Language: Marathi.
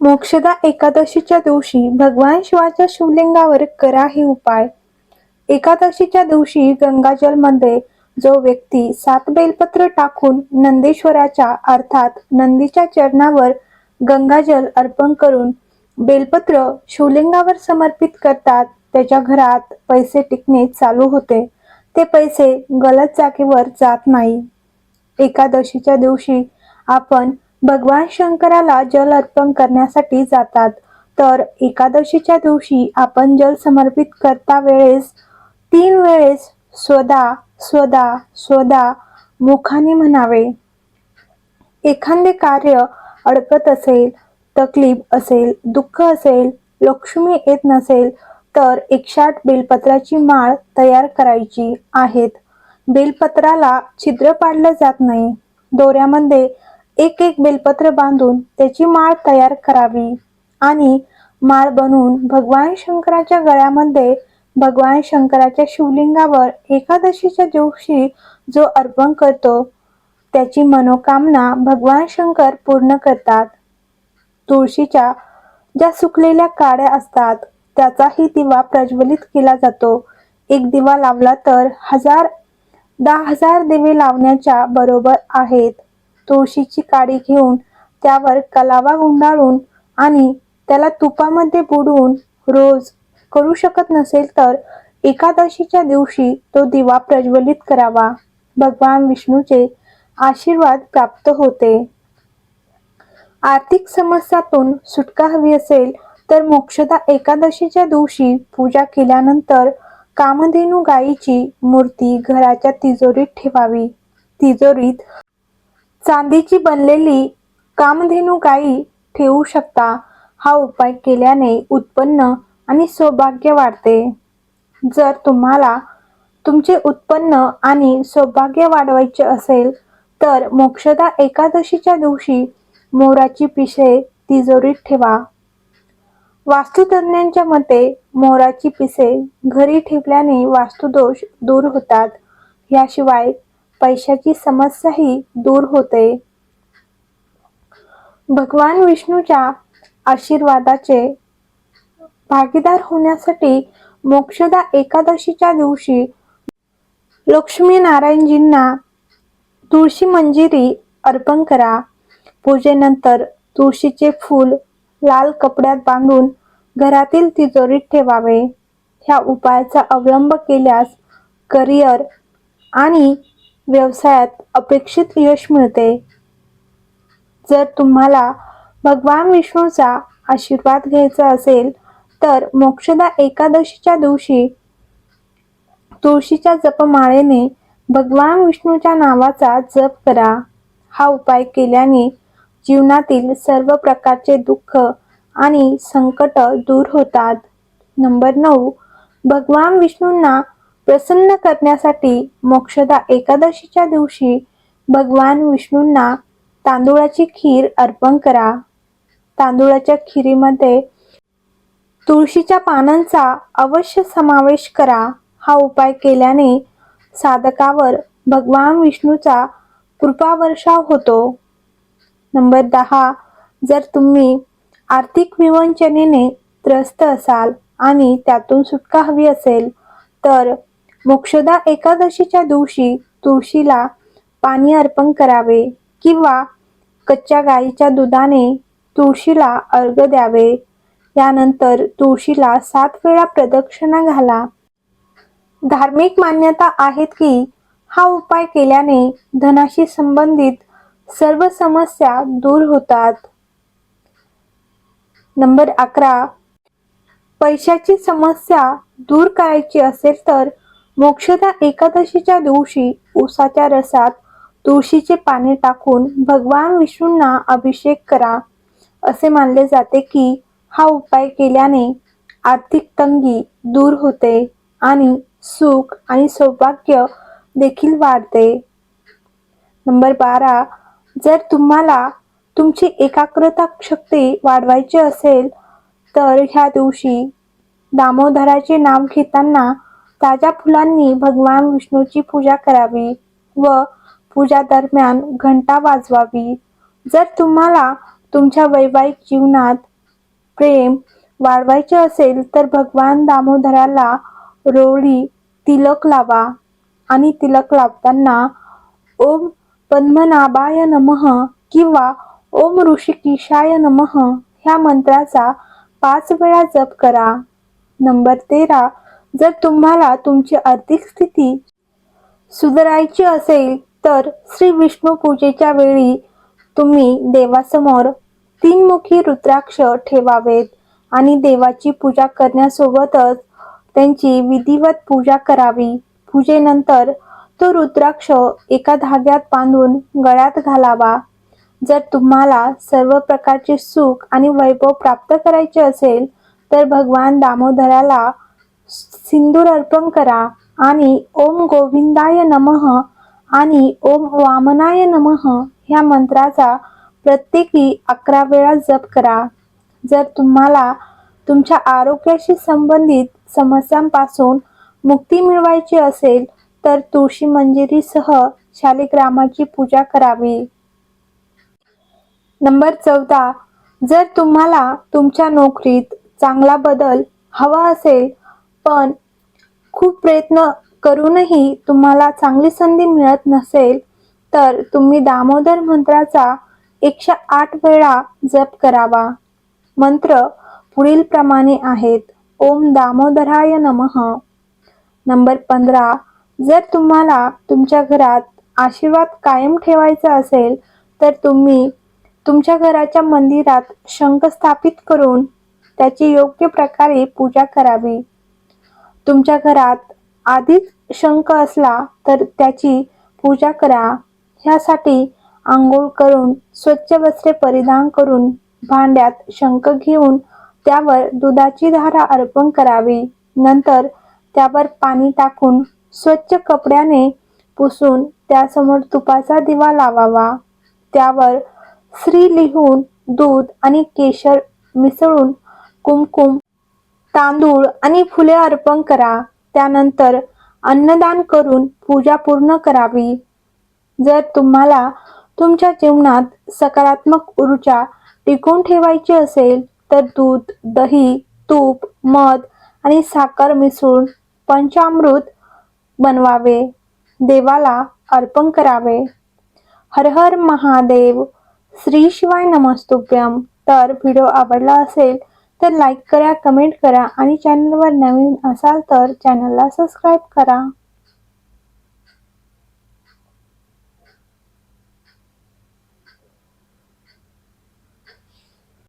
मोक्षदा एकादशीच्या दिवशी भगवान शिवाच्या शिवलिंगावर करा हे उपाय. एकादशीच्या दिवशी गंगाजलमध्ये जो व्यक्ती सात बेलपत्र टाकून नंदेश्वराच्या अर्थात नंदीच्या चरणावर गंगाजल अर्पण करून बेलपत्र शिवलिंगावर समर्पित करतात त्याच्या घरात पैसे टिकणे चालू होते. ते पैसे गलत जागेवर जात नाही. एकादशीच्या दिवशी आपण भगवान शंकराला जल अर्पण करण्यासाठी जातात. तर एकादशीच्या दिवशी आपण जल समर्पित करता वेळेस तीन वेळेस स्वदा स्वदा स्वदा मुखाने म्हणावे. एखादे कार्य अडकत असेल तकलीफ असेल दुःख असेल लक्ष्मी येत नसेल तर एकशे आठ बेलपत्राची माळ तयार करायची आहेत. बेलपत्राला छिद्र पाडलं जात नाही. दोऱ्यामध्ये एक एक बेलपत्र बांधून त्याची माळ तयार करावी आणि माळ बनवून भगवान शंकराच्या गळ्यामध्ये भगवान शंकराच्या शिवलिंगावर एकादशीच्या दिवशी जो अर्पण करतो त्याची मनोकामना भगवान शंकर पूर्ण करतात. तुळशीच्या ज्या सुकलेल्या काड्या असतात त्याचाही दिवा प्रज्वलित केला जातो. एक दिवा लावला तर हजार दहा हजार दिवे लावण्याच्या बरोबर आहेत. तुळशीची काडी घेऊन त्यावर कलावा गुंडाळून आणि त्याला तुपामध्ये बुडवून रोज करू शकत नसेल तर एकादशीच्या दिवशी तो दिवा प्रज्वलित करावा. भगवान विष्णूचे आशीर्वाद प्राप्त होते. आर्थिक समस्यातून सुटका हवी असेल तर मोक्षदा एकादशीच्या दिवशी पूजा केल्यानंतर कामधेनू गायीची मूर्ती घराच्या तिजोरीत ठेवावी. तिजोरीत चांदीची बनलेली कामधेनू गायी ठेवू शकता. हा उपाय केल्याने उत्पन्न आणि सौभाग्य वाढते. जर तुम्हाला तुमचे उत्पन्न आणि सौभाग्य वाढवायचे असेल तर मोक्षदा एकादशीच्या दिवशी मोराची पिसे तिजोरीत ठेवा. वास्तुतज्ञांच्या मते मोराची पिसे घरी ठेवल्याने वास्तुदोष दूर होतात. याशिवाय पैशाची समस्याही दूर होते. भगवान विष्णूच्या आशीर्वादाचे भागीदार होण्यासाठी मोक्षदा एकादशीच्या दिवशी लक्ष्मी नारायणजींना तुळशी मंजिरी अर्पण करा. पूजेनंतर तुळशीचे फूल लाल कपड्यात बांधून घरातील तिजोरीत ठेवावे. ह्या उपायाचा अवलंब केल्यास करिअर आणि व्यवसायात अपेक्षित यश मिळते. जर तुम्हाला भगवान विष्णूचा आशीर्वाद घ्यायचा असेल तर मोक्षदा एकादशीच्या दिवशी तुळशीच्या जपमाळेने भगवान विष्णूच्या नावाचा जप करा. हा उपाय केल्याने जीवनातील सर्व प्रकारचे दुःख आणि संकट दूर होतात. नंबर नऊ भगवान विष्णूंना प्रसन्न करण्यासाठी मोक्षदा एकादशीच्या दिवशी भगवान विष्णूंना तांदूळाची खीर अर्पण करा. तांदूळाच्या खिरीमध्ये तुळशीच्या पानांचा अवश्य समावेश करा. हा उपाय केल्याने साधकावर भगवान विष्णूचा कृपावर्षाव होतो. नंबर दहा. जर तुम्ही आर्थिक विवंचनेने त्रस्त असाल आणि त्यातून सुटका हवी असेल तर मोक्षदा एकादशीच्या दिवशी तुळशीला पाणी अर्पण करावे किंवा कच्च्या गाईच्या दुधाने तुळशीला अर्घ द्यावे. यानंतर तुळशीला सात वेळा प्रदक्षिणा घाला. धार्मिक मान्यता आहेत की हा उपाय केल्याने धनाशी संबंधित सर्व समस्या दूर होतात. नंबर अकरा. पैशाची समस्या दूर करायची असेल तर मोक्षदा एकादशीच्या दिवशी उसाच्या रसात तुळशीचे पाने टाकून भगवान विष्णूंना अभिषेक करा असे मानले जाते की हा उपाय केल्याने आर्थिक तंगी दूर होते आणि सुख आणि सौभाग्य देखील वाढते. नंबर बारा जर तुम्हाला तुमची एकाग्रता शक्ती वाढवायची असेल तर ह्या दिवशी दामोदराचे नाव घेताना ताज्या फुलांनी भगवान विष्णूची पूजा करावी व पूजा दरम्यान घंटा वाजवावी. जर तुम्हाला तुमच्या वैवाहिक जीवनात प्रेम वाढवायचे असेल तर भगवान दामोदराला रोळी तिलक लावा आणि तिलक लावताना ओम पद्मनाभाय नमः किंवा ओम ऋषिकेशाय नमः ह्या मंत्राचा पाच वेळा जप करा. नंबर तेरा जर तुम्हाला तुमची आर्थिक स्थिती सुधारायची असेल तर श्री विष्णू पूजेच्या वेळी तुम्ही देवासमोर तीन मुखी रुद्राक्ष ठेवावेत आणि देवाची पूजा करण्यासोबतच त्यांची विधिवत पूजा करावी. पूजेनंतर तो रुद्राक्ष एका धाग्यात बांधून गळ्यात घालावा. जर तुम्हाला सर्व प्रकारचे सुख आणि वैभव प्राप्त करायचे असेल तर भगवान दामोदराला सिंदूर अर्पण करा आणि ओम गोविंदाय नमः आणि ओम वामनाय नमः ह्या मंत्राचा प्रत्येकी अकरा वेळा जप करा. जर तुम्हाला तुमच्या आरोग्याशी संबंधित समस्यांपासून मुक्ती मिळवायची असेल तर तुळशी मंजिरीसह शालिग्रामाची पूजा करावी. नंबर चौदा. जर तुम्हाला तुमच्या नोकरीत चांगला बदल हवा असेल पण खूप प्रयत्न करूनही तुम्हाला चांगली संधी मिळत नसेल तर तुम्ही दामोदर मंत्राचा एकशे आठ वेळा जप करावा. मंत्र पुढील प्रमाणे आहेत. ओम दामोदराय नमः. नंबर पंधरा जर तुम्हाला तुमच्या घरात आशीर्वाद कायम ठेवायचा असेल तर तुम्ही तुमच्या घराच्या मंदिरात शंख स्थापित करून त्याची योग्य प्रकारे पूजा करावी. तुमच्या घरात आधीच शंख असला तर त्याची पूजा करा. ह्यासाठी आंघोळ करून स्वच्छ वस्त्रे परिधान करून भांड्यात शंख घेऊन त्यावर दुधाची धारा अर्पण करावी. नंतर त्यावर पाणी टाकून स्वच्छ कपड्याने पुसून त्यासमोर तुपाचा दिवा लावावा. त्यावर श्री लिहून दूध आणि केशर मिसळून कुमकुम तांदूळ आणि फुले अर्पण करा. त्यानंतर अन्नदान करून पूजा पूर्ण करावी. जर तुम्हाला तुमच्या जीवनात सकारात्मक ऊर्जा टिकून ठेवायची असेल तर दूध दही तूप मध आणि साखर मिसळून पंचामृत बनवावे. देवाला अर्पण करावे. हर हर महादेव श्री शिवाय नमस्तुभ्यम. तर व्हिडिओ आवडला असेल तर लाईक करा कमेंट करा आणि चॅनलवर नवीन असाल तर चॅनलला सबस्क्राईब करा.